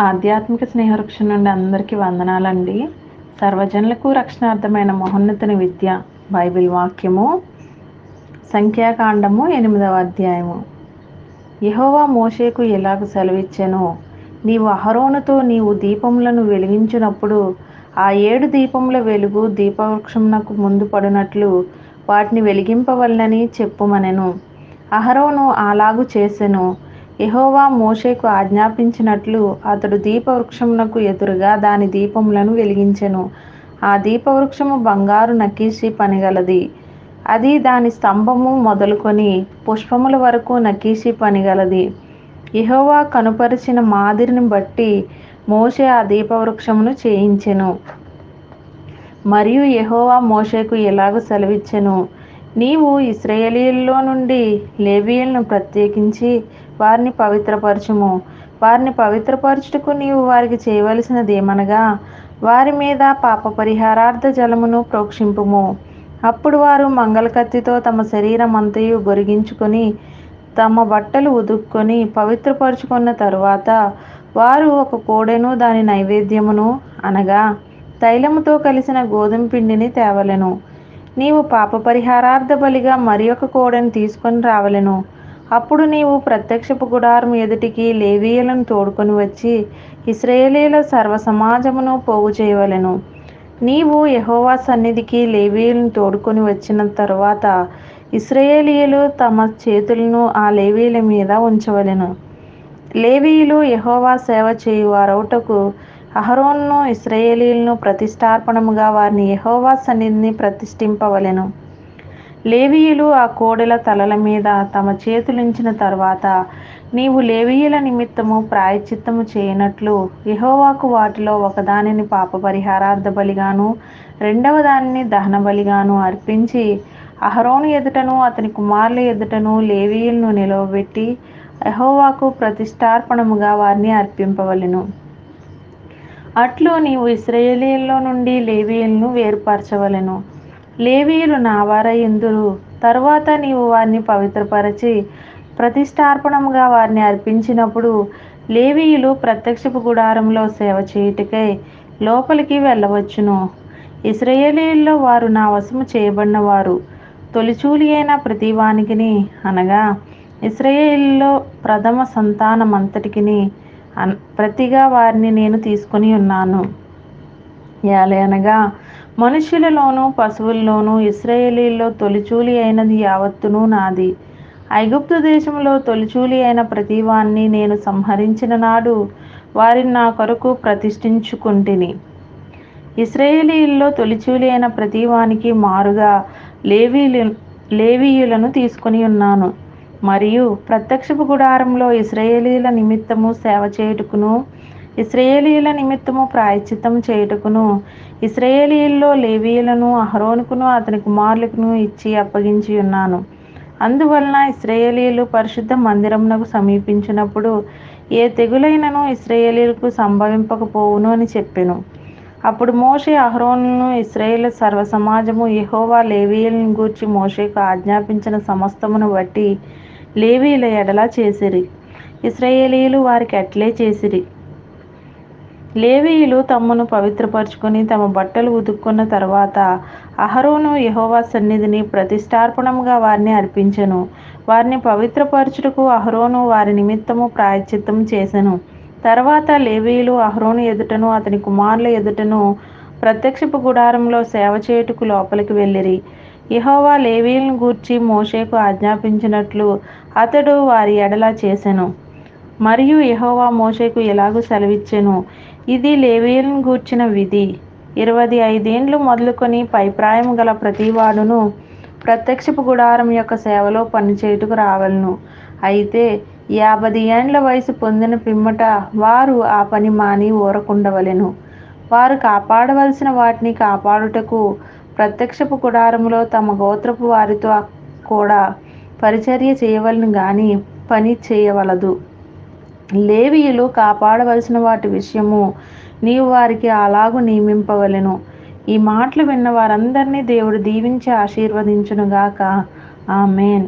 ఆధ్యాత్మిక స్నేహవృక్షం నుండి అందరికీ వందనాలండి. సర్వజనులకు రక్షణార్థమైన మహోన్నతుని విద్య బైబిల్ వాక్యము సంఖ్యాకాండము ఎనిమిదవ అధ్యాయము. యహోవా మోషేకు ఎలాగ సెలవిచ్చెను నీవు అహరోనుతో నీవు దీపములను వెలిగించినప్పుడు ఆ ఏడు దీపముల వెలుగు దీపవృక్షమునకు ముందు పడినట్లు వాటిని వెలిగింపవల్లని చెప్పుమనెను. అహరోను అలాగు చేసెను. యహోవా మోషేకు ఆజ్ఞాపించినట్లు అతడు దీపవృక్షమునకు ఎదురుగా దాని దీపములను వెలిగించెను. ఆ దీపవృక్షము బంగారు నకీసి పనిగలది. అది దాని స్తంభము మొదలుకొని పుష్పముల వరకు నకీసి పనిగలది. ఇహోవా కనుపరిచిన మాదిరిని బట్టి మోషే ఆ దీపవృక్షమును చేయించెను. మరియు యహోవా మోషేకు ఎలాగ సెలవిచ్చెను? నీవు ఇస్రాయేలీల్లో నుండి లేబియల్ను ప్రత్యేకించి వారిని పవిత్రపరచుము. వారిని పవిత్రపరచుటకు నీవు వారికి చేయవలసినది ఏమనగా వారి మీద పాప పరిహారార్థ జలమును ప్రోక్షింపుము. అప్పుడు వారు మంగళకత్తితో తమ శరీరం అంతయు గొరిగించుకొని తమ బట్టలు ఉదుక్కొని పవిత్రపరుచుకున్న తరువాత వారు ఒక కోడెను దాని నైవేద్యమును అనగా తైలముతో కలిసిన గోధుమ పిండిని తేవలెను. నీవు పాప పరిహారార్థ బలిగా మరి ఒక కోడెను తీసుకొని రావలెను. అప్పుడు నీవు ప్రత్యక్షపు గుడారం ఎదుటికి లేవీయులను తోడుకొని వచ్చి ఇస్రాయేలీల సర్వ సమాజమును పోగు చేయవలెను. నీవు యహోవా సన్నిధికి లేవీయులను తోడుకొని వచ్చిన తరువాత ఇస్రాయేలీయులు తమ చేతులను ఆ లేవీయుల మీద ఉంచవలెను. లేవీయులు యహోవా సేవ చేయువారౌటకు అహరోన్ను ఇస్రాయేలీలను ప్రతిష్టార్పణముగా వారిని యహోవా సన్నిధిని ప్రతిష్ఠింపవలెను. లేవీయులు ఆ కోడెల తలల మీద తమ చేతులుంచిన తర్వాత నీవు లేవీయుల నిమిత్తము ప్రాయచిత్తము చేయనట్లు యహోవాకు వాటిలో ఒకదానిని పాప పరిహారార్థ బలిగాను రెండవ దానిని దహన బలిగాను అర్పించి అహరోను ఎదుటను అతని కుమారుల ఎదుటను లేవీయులను నిలవబెట్టి యహోవాకు ప్రతిష్టార్పణముగా వారిని అర్పింపవలెను. అట్లు నీవు ఇస్రాయేలీల్లో నుండి లేవీయులను వేరుపరచవలెను. లేవీయులు నావారై తరువాత నీవు వారిని పవిత్రపరచి ప్రతిష్టార్పణముగా వారిని అర్పించినప్పుడు లేవీయులు ప్రత్యక్షపు గుడారంలో సేవ చేయుటకై లోపలికి వెళ్ళవచ్చును. ఇస్రయేలీల్లో వారు నా వశము చేయబడినవారు. తొలిచూలి అయిన ప్రతివానికిని అనగా ఇస్రయేల్లో ప్రథమ సంతానమంతటికిని అన్ ప్రతిగా వారిని నేను తీసుకొని ఉన్నాను. అనగా మనుషులలోనూ పశువుల్లోనూ ఇస్రాయేలీల్లో తొలిచూలి అయినది యావత్తును నాది. ఐగుప్తు దేశంలో తొలిచూలి అయిన ప్రతివాన్ని నేను సంహరించిన నాడు వారిని నా కొరకు ప్రతిష్ఠించుకుంటుని. ఇస్రాయేలీల్లో తొలిచూలి అయిన ప్రతివానికి మారుగా లేవీలు లేవీయులను తీసుకొని ఉన్నాను. మరియు ప్రత్యక్షపు గుడారంలో ఇస్రాయేలీల నిమిత్తము సేవ చేయుటకును ఇస్రాయేలీల నిమిత్తము ప్రాయచిత్తం చేయుటకును ఇస్రాయేలీల్లో లేవీయులను అహరోనుకును అతని కుమారులకును ఇచ్చి అప్పగించి ఉన్నాను. అందువలన ఇస్రాయేలీలు పరిశుద్ధ మందిరమునకు సమీపించినప్పుడు ఏ తెగులైనను ఇస్రాయేలీలకు సంభవింపకపోవును అని చెప్పెను. అప్పుడు మోషే అహరోనును ఇస్రాయేల్ సర్వ సమాజము యహోవా లేవీయులను గూర్చి మోషేకు ఆజ్ఞాపించిన సమస్తమును బట్టి లేవీల ఎడలా చేసిరి. ఇస్రాయేలీలు వారికి అట్లే చేసిరి. లేవీయులు తమను పవిత్రపరుచుకొని తమ బట్టలు ఉతుక్కున్న తర్వాత అహరోను యహోవా సన్నిధిని ప్రతిష్టార్పణముగా వారిని అర్పించెను. వారిని పవిత్రపరచుటకు అహరోను వారి నిమిత్తము ప్రాయచిత్తం చేసెను. తర్వాత లేవీయులు అహరోను ఎదుటను అతని కుమారుల ఎదుటను ప్రత్యక్షపు గుడారంలో సేవ చేయుటకు లోపలికి వెళ్ళిరి. యహోవా లేవీయులను గూర్చి మోషేకు ఆజ్ఞాపించినట్లు అతడు వారి ఎడలా చేసెను. మరియు యహోవా మోషేకు ఎలాగూ సెలవిచ్చెను? ఇది లేవీయులను గూర్చిన విధి. ఇరవై ఐదేండ్లు మొదలుకొని పైప్రాయం గల ప్రతివాడును ప్రత్యక్షపు గుడారం యొక్క సేవలో పనిచేయుటకు రావలను. అయితే యాభై ఏండ్ల వయసు పొందిన పిమ్మట వారు ఆ పని మాని ఊరకుండవలెను. వారు కాపాడవలసిన వాటిని కాపాడుటకు ప్రత్యక్షపు గుడారంలో తమ గోత్రపు వారితో కూడా పరిచర్య చేయవలను గాని పని చేయవలదు. లేవీయులు కాపాడవలసిన వాటి విషయము నీవు వారికి అలాగూ నియమింపవలెను. ఈ మాటలు విన్న వారందరినీ దేవుడు దీవించి ఆశీర్వదించునుగాక. ఆమెన్.